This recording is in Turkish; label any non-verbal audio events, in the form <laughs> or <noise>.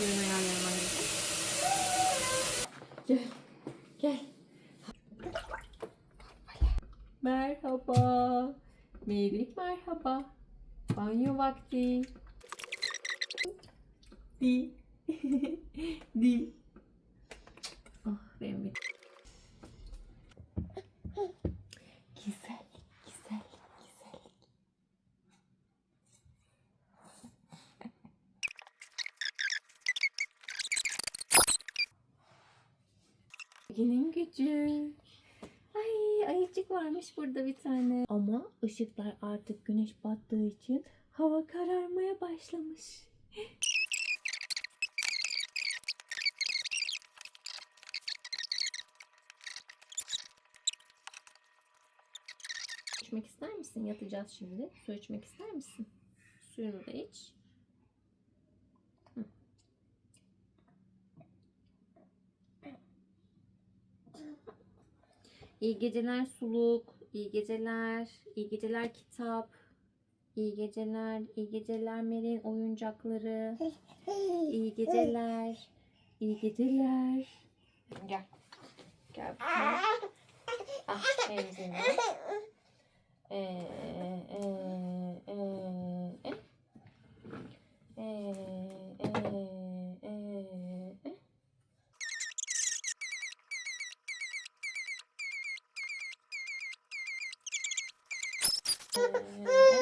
Suyun ayarlarım anneciğim. Gel. Gel. Merhaba. Melih merhaba. Banyo vakti. Di. <laughs> Di. Günün gücü. Ay ayıcık varmış burada bir tane. Ama ışıklar artık güneş battığı için hava kararmaya başlamış. <gasps> İçmek ister misin? Yatacağız şimdi. Su içmek ister misin? Suyunu da iç. İyi geceler suluk. İyi geceler. İyi geceler kitap. İyi geceler. İyi geceler Merin oyuncakları. İyi geceler. İyi geceler. Gel. Gel. Ah emzini. Ee, e, e, e, e. Ee, <laughs> Yeah.